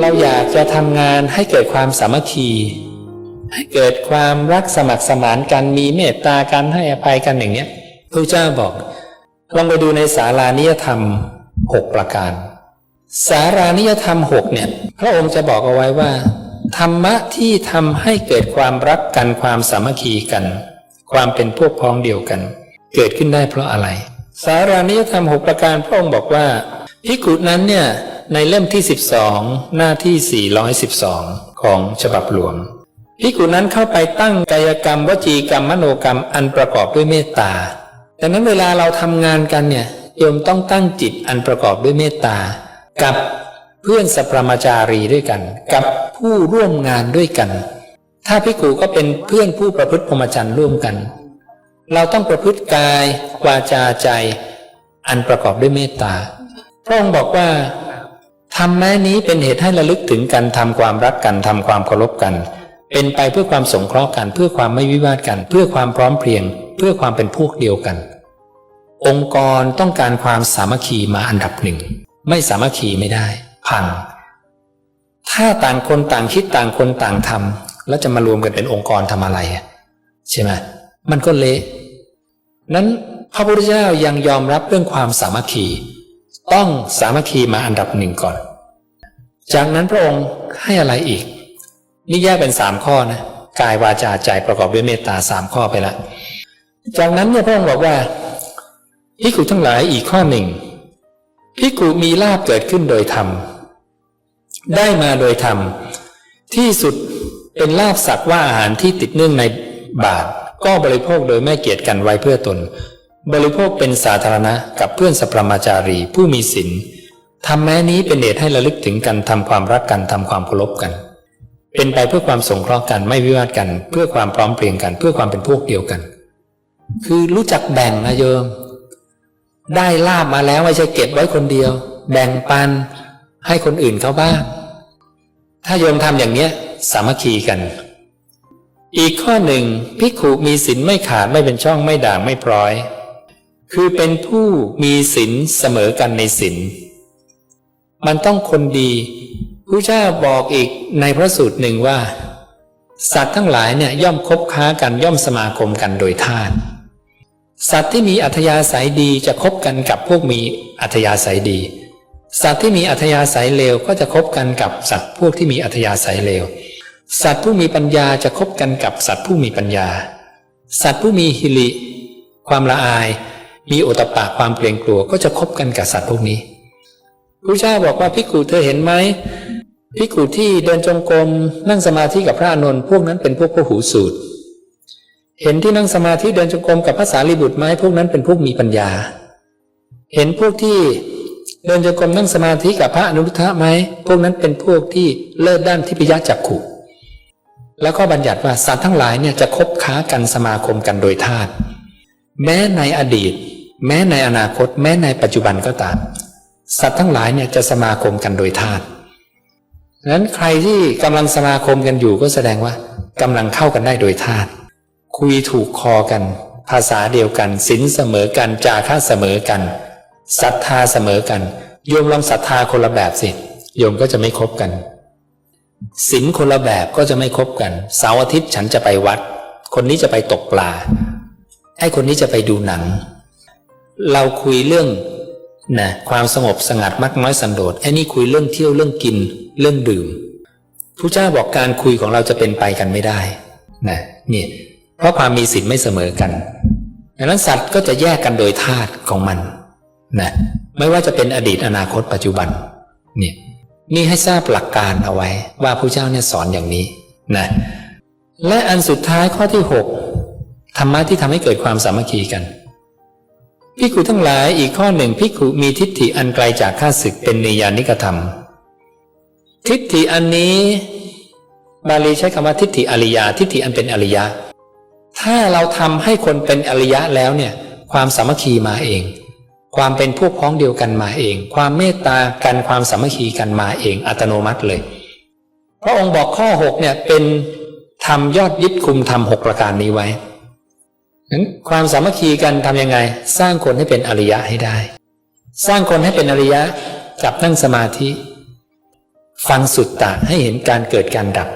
เราอยากจะทำงานให้เกิดความสามัคคี ให้เกิดความรักสมัครสมานกันมีเมตตากันให้อภัยกันอย่างเนี้ยพระเจ้าบอกลองไปดูในสารานิยธรรมหกประการ สารานิยธรรมหกเนี่ย พระองค์จะบอกเอาไว้ว่า ธรรมะที่ทำให้เกิดความรักกันความสามัคคีกัน ความเป็นพวกพ้องเดียวกัน เกิดขึ้นได้เพราะอะไร สารานิยธรรมหกประการพระองค์บอกว่าพิกุนั้นเนี่ย ในเล่มที่ 12 หน้าที่ 412 ของฉบับหลวงพิกุนั้นเข้าไปตั้งกายกรรมวจีกรรมมโนกรรมอันประกอบด้วยเมตตาดังนั้นเวลาเราทำงานกันเนี่ยโยมต้องตั้งจิตอันประกอบด้วยเมตตา กับเพื่อนสัพพมจารีด้วยกัน กับผู้ร่วมงานด้วยกัน ถ้าพิกุก็เป็นเพื่อนผู้ประพฤติพรหมจรรย์ร่วมกัน เราต้องประพฤติกายวาจาใจ อันประกอบด้วยเมตตาพระองค์บอกว่า ทำแม้นี้เป็นเหตุให้ระลึกถึงกันทำความรักกันทำความเคารพกัน เป็นไปเพื่อความสงเคราะห์กัน เพื่อความไม่วิวาทกัน เพื่อความพร้อมเพรียง เพื่อความเป็นพวกเดียวกัน องค์กรต้องการความสามัคคีมาอันดับหนึ่ง ไม่สามัคคีไม่ได้ พัง ถ้าต่างคนต่างคิดต่างคนต่างทำแล้วจะมารวมกันเป็นองค์กรทำอะไรใช่ไหมมันก็เละนั้นพระพุทธเจ้ายังยอมรับเรื่องความสามัคคี ต้องสามัคคีมาอันดับหนึ่งก่อน จากนั้นพระองค์ให้อะไรอีก นี่แยกเป็นสามข้อนะกายวาจาใจประกอบด้วยเมตตาสามข้อไปละจากนั้นเนี่ยพระองค์บอกว่าพิกุทั้งหลายอีกข้อหนึ่งพิกุมีลาบเกิดขึ้นโดยธรรม ได้มาโดยธรรม ที่สุดเป็นลาบสักว่าอาหารที่ติดเนื่องในบาท ก็บริโภคโดยไม่เกียจกันไว้เพื่อตน บริโภคเป็นสาธารณะกับเพื่อนสัพมาจารีผู้มีศีลทำแม้นี้เป็นเหตุให้ระลึกถึงกันทำความรักกันทำความเคารพกัน เป็นไปเพื่อความสงเคราะห์กันไม่วิวาทกัน เพื่อความพร้อมเพรียงกัน เพื่อความเป็นพวกเดียวกัน คือรู้จักแบ่งนะโยม ได้ลาบมาแล้วไม่ใช่เก็บไว้คนเดียว แบ่งปันให้คนอื่นเขาบ้าง ถ้าโยมทำอย่างเนี้ยสามัคคีกัน อีกข้อหนึ่งพิกขุมีศีลไม่ขาดไม่เป็นช่องไม่ด่างไม่พร้อย คือเป็นผู้มีศีลเสมอกันในศีลมันต้องคนดีพระเจ้าบอกอีกในพระสูตรหนึ่งว่า สัตว์ทั้งหลายเนี่ยย่อมคบค้ากันย่อมสมาคมกันโดยทานสัตว์ที่มีอัธยาศัยดีจะคบกันกับพวกมีอัธยาศัยดี สัตว์ที่มีอัธยาศัยเลวก็จะคบกันกับสัตว์พวกที่มีอัธยาศัยเลว สัตว์ผู้มีปัญญาจะคบกันกับสัตว์ผู้มีปัญญา สัตว์ผู้มีฮิริความละอาย มีโอตปะความเกรงกลัวก็จะคบกันกับสัตว์พวกนี้พระเจ้าบอกว่าพิกูเธอเห็นไหมพิกูที่เดินจงกรมนั่งสมาธิกับพระอานนพวกนั้นเป็นพวกพหูสูตร เห็นที่นั่งสมาธิเดินจงกรมกับพระสารีบุตรไหมพวกนั้นเป็นพวกมีปัญญา เห็นพวกที่เดินจงกรมนั่งสมาธิกับพระอนุรุทธะไหมพวกนั้นเป็นพวกที่เลิศด้านทิพยจักขุแล้วก็บัญญัติว่าสัตว์ทั้งหลายเนี่ยจะคบค้ากันสมาคมกันโดยธาตุแม้ในอดีต แม้ในอนาคต แม้ในปัจจุบันก็ตาม สัตว์ทั้งหลายเนี่ยจะสมาคมกันโดยธาตุนั้นใครที่กำลังสมาคมกันอยู่ก็แสดงว่ากำลังเข้ากันได้โดยธาตุคุยถูกคอกัน ภาษาเดียวกันศีลเสมอกันจาค่าเสมอกันศรัทธาเสมอกัน โยมลองศรัทธาคนละแบบสิโยมก็จะไม่คบกันศีลคนละแบบก็จะไม่คบกันเสาร์อาทิตย์ฉันจะไปวัด คนนี้จะไปตกปลาไอ้คนนี้จะไปดูหนัง เราคุยเรื่องนะความสงบสงัดมักน้อยสันโดษไอ้นี่คุยเรื่องเที่ยวเรื่องกินเรื่องดื่มผู้เจ้าบอกการคุยของเราจะเป็นไปกันไม่ได้นะนี่เพราะความมีศีลไม่เสมอกันดังนั้นสัตว์ก็จะแยกกันโดยธาตุของมันนะไม่ว่าจะเป็นอดีตอนาคตปัจจุบันนี่นี่ให้ทราบหลักการเอาไว้ว่าผู้เจ้าเนี่ยสอนอย่างนี้นะและอันสุดท้ายข้อที่หกธรรมะที่ทำให้เกิดความสามัคคีกัน พิกุทั้งหลายอีกข้อหนึ่งพิกุมีทิฏฐิอันไกลจากข้าศึกเป็นนิยานิกธรรม ทิฏฐิอันนี้ บาลีใช้คำว่าทิฏฐิอริยา ทิฏฐิอันเป็นอริยะ ถ้าเราทำให้คนเป็นอริยะแล้วเนี่ย ความสามัคคีมาเอง ความเป็นพวกพ้องเดียวกันมาเอง ความเมตตากันความสามัคคีกันมาเอง อัตโนมัติเลยพระองค์บอกข้อหกเนี่ยเป็นทำยอดยึดคุมทำหกประการนี้ไว้ นั้นความสามัคคีกันทำยังไง สร้างคนให้เป็นอริยะให้ได้ สร้างคนให้เป็นอริยะกับนั่งสมาธิ ฟังสุตตะให้เห็นการเกิดการดับ